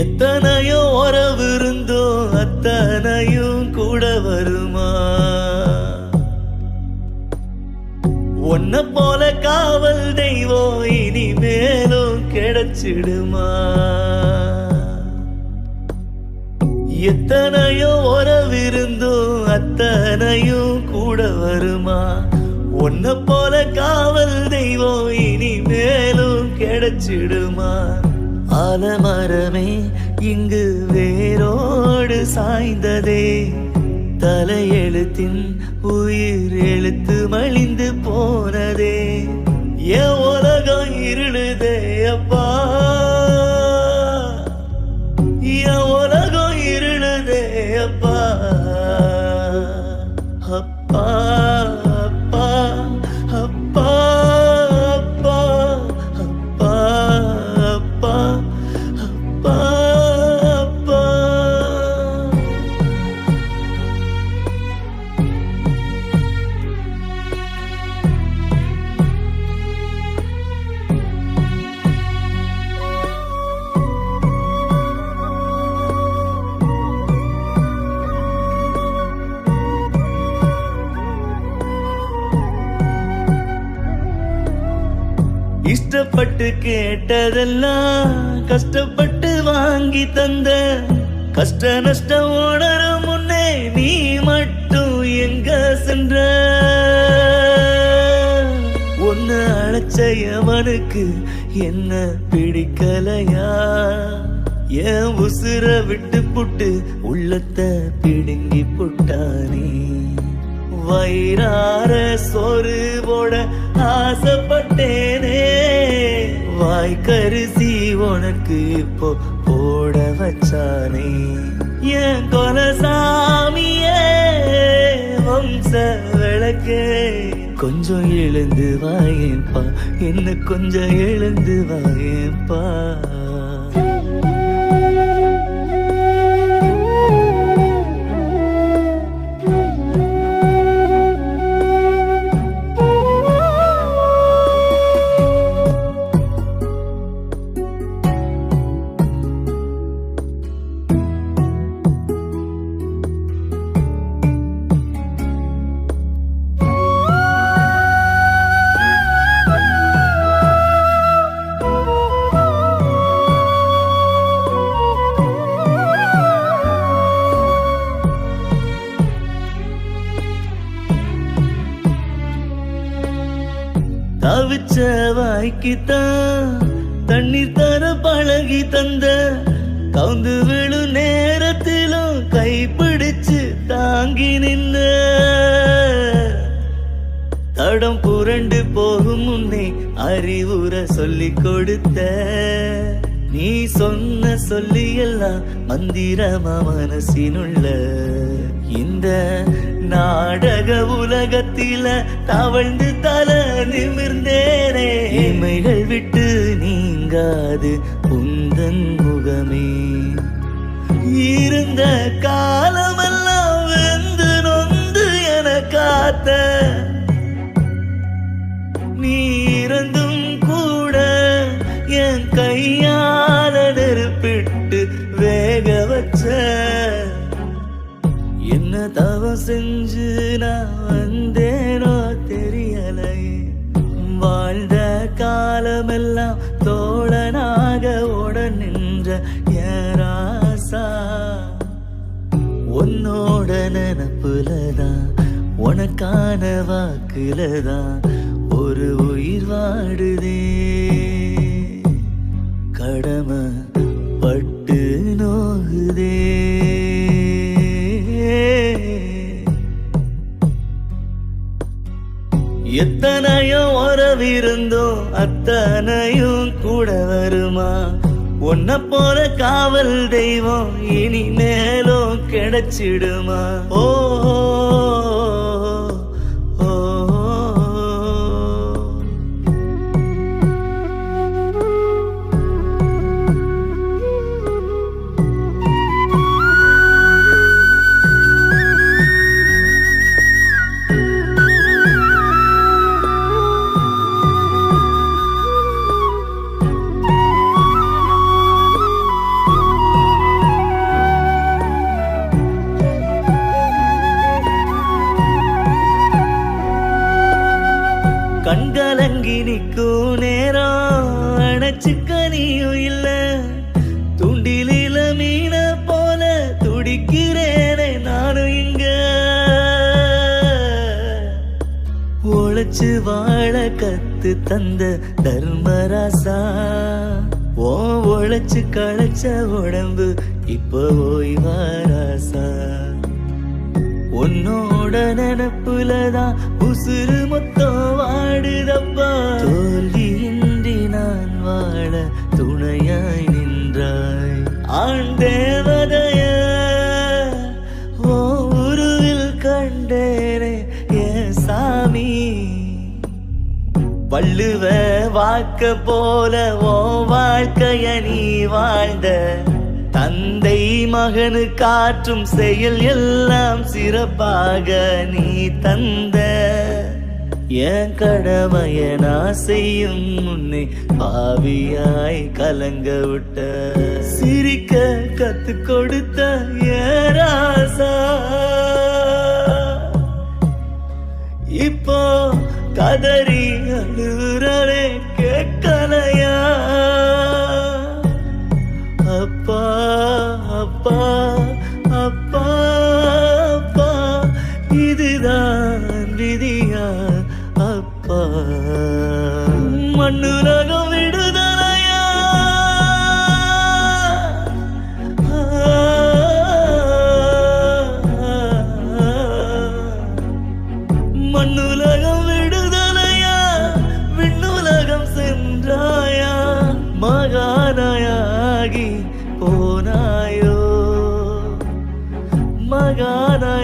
எத்தனையோ உறவிருந்தோ அத்தனையும் கூட வருமா? ஒன்ன போல காவல் தெய்வம் இனி மேலும் கிடைச்சிடுமா? எத்தனையோ உறவிருந்தும் அத்தனையும் கூட வருமா? ஒன்ன போல காவல் தெய்வம் இனி மேலும் கிடைச்சிடுமா? ஆலமரமே இங்கு வேரோடு சாய்ந்ததே. தலையெழுத்தின் உயிர் எழுத்து மலிந்து போனதே. என் உலகம் இருளுதே அப்பா. கஷ்டப்பட்டு கேட்டதெல்லாம் கஷ்டப்பட்டு வாங்கி தந்த கஷ்ட நஷ்டம் உணர முன்னே நீ மட்டும் எங்க சென்ற? ஒன்னு அழைச்சவனுக்கு என்ன பிடிக்கலையா? என் உசுர விட்டு புட்டு உள்ளத்தை பிடுங்கி புட்டானே வயிறார சோறு போட ஆசைப்பட்டேனே. வாய்க்கரிசி உனக்கு இப்போ போட வச்சானே. என் கொலசாமியே வம்ச விளக்கே. கொஞ்சம் எழுந்து வாயேப்பா என்ன கொஞ்சம் எழுந்து வாயேப்பா தவிச்ச வாய்க்குத்தான் தண்ணீர் தர பழகி தந்த கவுந்து விழு நேரத்திலும் கைப்பிடிச்சு தாங்கி நின்ன. தடம் புரண்டு போகும் முன்னே அறிவுரை சொல்லி கொடுத்த. நீ சொன்ன சொல்லி எல்லாம் மந்திரமா மனசினுள்ள. இந்த நாடகவும் உலகத்தில தவழ்ந்து தல நிமிர்ந்தேனே. இமைகள் விட்டு நீங்காது உந்தன் முகமே. இருந்த காலமெல்லாம் வெந்து நொந்து என காத்த நீ இருந்தும் கூட என் கையால நெருப்பிட்டு வேக வச்ச என்ன தவம் செஞ்சு நான் வந்தேனோ தெரியலையே. வாழ்ந்த காலமெல்லாம் தோழனாக ஓட நின்ற ஏராசா உன்னோட நினப்புலதான் உனக்கான வாக்குலதான் ஒரு உயிர் வாடுதே. கடமை பட்டு எத்தனையும் உறவிருந்தோம் அத்தனையும் கூட வருமா உன்ன போல காவல் தெய்வம் இனி மேலும் கிடைச்சிடுமா ஓ. கண்கலங்கி நிற்கும் நேரம். அணைச்சுக்க நீயும் இல்ல. துண்டிலில மீன போல துடிக்கிறேனே நானும் இங்க. உழைச்சு வாழ கத்து தந்த தர்மராசா. ஓ உழைச்சு களைச்ச உடம்பு இப்போ ஓய்வாராசா உன்னோட நினப்புலதான் உசுறு மொத்தம் வாடுதப்பா. தோல்வியின்றி நான் வாழ துணையாய் நின்றாய். ஆண் தேவதைய ஓ உருவில் கண்டேனே என் சாமி. வள்ளுவ வாக்க போல ஓ வாழ்க்கைய நீ வாழ்ந்த தந்தை மகனு காற்றும் செயல் எல்லாம் சிறப்பாக நீ தந்த. என் கடமைய நான் செய்யும் முன்னே பாவியாய் கலங்க விட்ட. சிரிக்க கத்து கொடுத்த ஏராசா இப்போ கதறி அழுறே அப்பா அப்பா அப்பா அப்பா. இதுதான் விதியா அப்பா. மண்ணுலகம் సాగి పోనాయో. మగానా